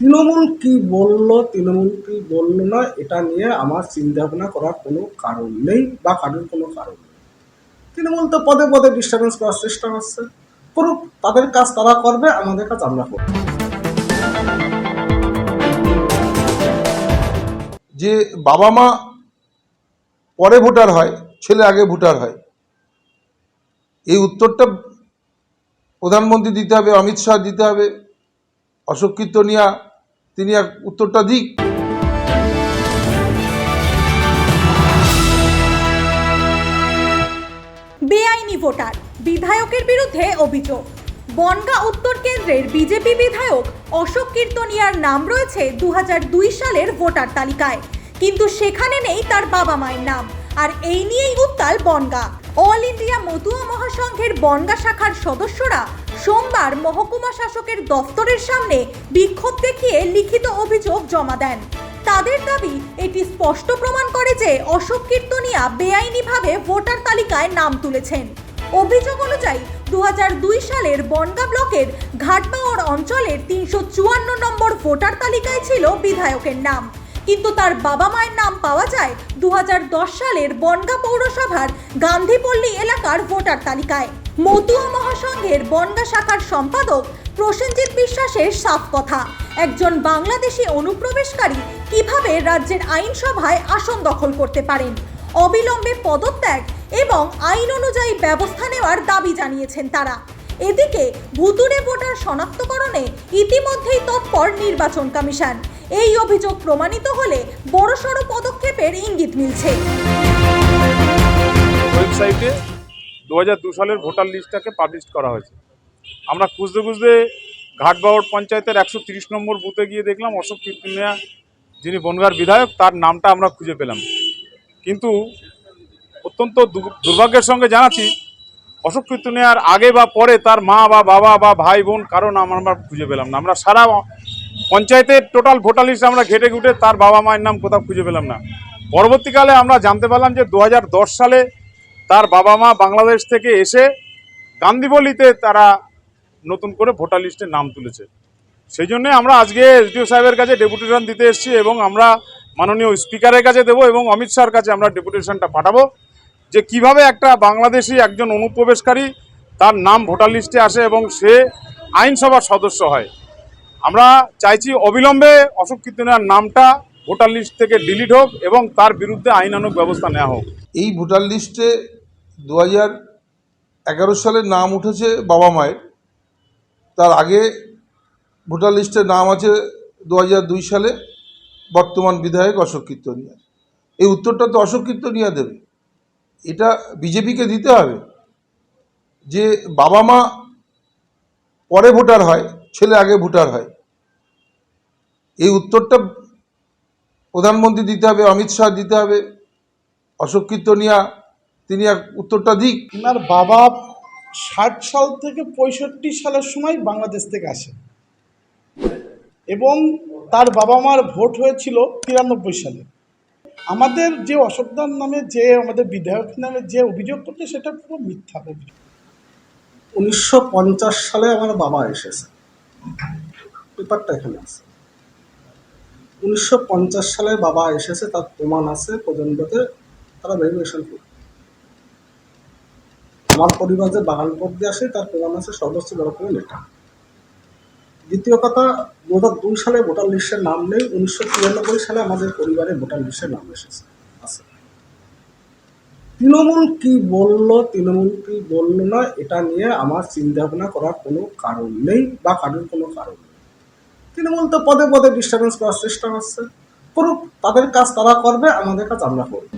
তৃণমূল কি বলল, তৃণমূল কি বলল না, এটা নিয়ে আমার চিন্তা ভাবনা করার কোনো কারণ নেই বা কারোর কোনো কারণ নেই। তৃণমূল তো পদে পদে ডিস্টার্বেন্স করার চেষ্টা করছে। করুক, তাদের কাজ তারা করবে, আমাদের কাজ আমরা করব। যে বাবা মা পরে ভোটার হয়, ছেলে আগে ভোটার হয়, এই উত্তরটা প্রধানমন্ত্রী দিতে হবে, অমিত শাহ দিতে হবে, অশোক কীর্তনিয়া তিনি এক উত্তরটা দিক। বেআইনি ভোটার, বিধায়কের বিরুদ্ধে অভিযোগ। বনগা উত্তর কেন্দ্রের বিজেপি বিধায়ক অশোক কীর্তনিয়ার নাম রয়েছে দু হাজার দুই সালের ভোটার তালিকায়। কিন্তু সেখানে নেই তার বাবা মায়ের নাম, আর এই নিয়েই উত্তাল বনগা। অল ইন্ডিয়া মতুয়া মহাসংঘের বনগা শাখার সদস্যরা সোমবার মহকুমা শাসকের দফতরের সামনে বিক্ষোভ দেখিয়ে লিখিত অভিযোগ জমা দেন। তাদের দাবি, এটি স্পষ্ট প্রমাণ করে যে অশোক কীর্তনিয়া বেআইনিভাবে ভোটার তালিকায় নাম তুলেছেন। অভিযোগ অনুযায়ী দু হাজার দুই সালের বনগা ব্লকের ঘাটবাওয়ার অঞ্চলের তিনশো চুয়ান্ন নম্বর ভোটার তালিকায় ছিল বিধায়কের নাম। কিন্তু তার বাবা মায়ের নাম পাওয়া যায় দু হাজার দশ সালের বনগা পৌরসভার গান্ধীপল্লী এলাকার ভোটার তালিকায়। মতুয়া মহাসংঘের বনগা শাখার সম্পাদক প্রসেনজিৎ বিশ্বাসের সাফ কথা। একজন বাংলাদেশি অনুপ্রবেশকারী কীভাবে রাজ্যের আইনসভায় আসন দখল করতে পারেন? অবিলম্বে পদত্যাগ এবং আইন অনুযায়ী ব্যবস্থা নেওয়ার দাবি জানিয়েছেন তারা। এদিকে ভুতুরে ভোটার শনাক্তকরণে ইতিমধ্যেই তৎপর নির্বাচন কমিশন। এই অভিযোগ প্রমাণিত হলে বড়সড় পদক্ষেপের ইঙ্গিত মিলছে। ওয়েবসাইটে দু সালের ভোটার লিস্টটাকে পাবলিশ করা হয়েছে। আমরা খুঁজতে খুঁজতে ঘাটবাওয়ার পঞ্চায়েতের একশো তিরিশ নম্বর বুথে গিয়ে দেখলাম অশোক কীর্তনিয়া যিনি বনগার বিধায়ক, তার নামটা আমরা খুঁজে পেলাম। কিন্তু অত্যন্ত দুর্ভাগ্যের সঙ্গে জানাচ্ছি, অশোক কীর্তনিয়ার আগে বা পরে তার মা বা বাবা বা ভাই বোন কারও নাম আমরা খুঁজে পেলাম না। আমরা সারা পঞ্চায়েতের টোটাল ভোটার লিস্ট আমরা ঘেটে ঘুটে তার বাবা মায়ের নাম কোথাও খুঁজে পেলাম না। পরবর্তীকালে আমরা জানতে পারলাম যে দু হাজার দশ সালে তার বাবা মা বাংলাদেশ থেকে এসে গান্ধীবলিতে তারা নতুন করে ভোটার লিস্টে নাম তুলেছে। সেই জন্যে আমরা আজকে এসডিও সাহেবের কাছে ডেপুটেশন দিতে এসেছি এবং আমরা মাননীয় স্পিকারের কাছে দেবো এবং অমিত শাহর কাছে আমরা ডেপুটেশনটা পাঠাবো যে কীভাবে একটা বাংলাদেশি একজন অনুপ্রবেশকারী তার নাম ভোটার লিস্টে আসে এবং সে আইনসভার সদস্য হয়। আমরা চাইছি অবিলম্বে অশোক কীর্তনের নামটা ভোটার লিস্ট থেকে ডিলিট হোক এবং তার বিরুদ্ধে আইনানুগ ব্যবস্থা নেওয়া হোক। এই ভোটার লিস্টে দু হাজার এগারো সালের নাম উঠেছে বাবা মায়ের। তার আগে ভোটার লিস্টে নাম আছে দু হাজার দুই সালে বর্তমান বিধায়ক অশোক কীর্তনিয়া। এই উত্তরটা তো অশোক কীর্তনিয়া দেবে। এটা বিজেপিকে দিতে হবে যে বাবা মা পরে ভোটার হয়, ছেলে আগে ভোটার হয়। এই উত্তরটা প্রধানমন্ত্রী দিতে হবে অমিত শাহ দিতে হবে অশোক কীর্তনিয়া তিনি এক উত্তরটা দিক। ওনার বাবা ষাট সাল থেকে পঁয়ষট্টি সালের সময় বাংলাদেশ থেকে আসে এবং তার বাবা মার ভোট হয়েছিল তিরানব্বই সালে। আমাদের যে অশোকদার নামে যে আমাদের বিধায়ক নামে যে অভিযোগ করছে সেটা পুরো মিথ্যা অভিযোগ। উনিশশো পঞ্চাশ সালে আমার বাবা এসেছে। ব্যাপারটা এখানে আছে। উনিশশো পঞ্চাশ সালে বাবা এসেছে, তার প্রমাণ আছে পর্যন্ততে তারা ভেরিফিকেশন করবে। আমার পরিবার যে বাগানপুর দিয়ে আসে তার প্রমাণ আছে সদস্য ডকুমেন্ট লেখা। দ্বিতীয় কথা দু হাজার দুই সালে ভোটার লিস্টের নাম নেই, উনিশশো তিরানব্বই সালে আমাদের পরিবারে ভোটার লিস্টের নাম এসেছে, আছে। তৃণমূল কি বলল, তৃণমূল কি বলল না, এটা নিয়ে আমার চিন্তা ভাবনা করার কোনো কারণ নেই বা কারোর কোনো কারণ তৃণমূল তো পদে পদে ডিস্টার্বেন্স করার চেষ্টা করছে। করুক, তাদের কাজ তারা করবে, আমাদের কাজ আমরা করব।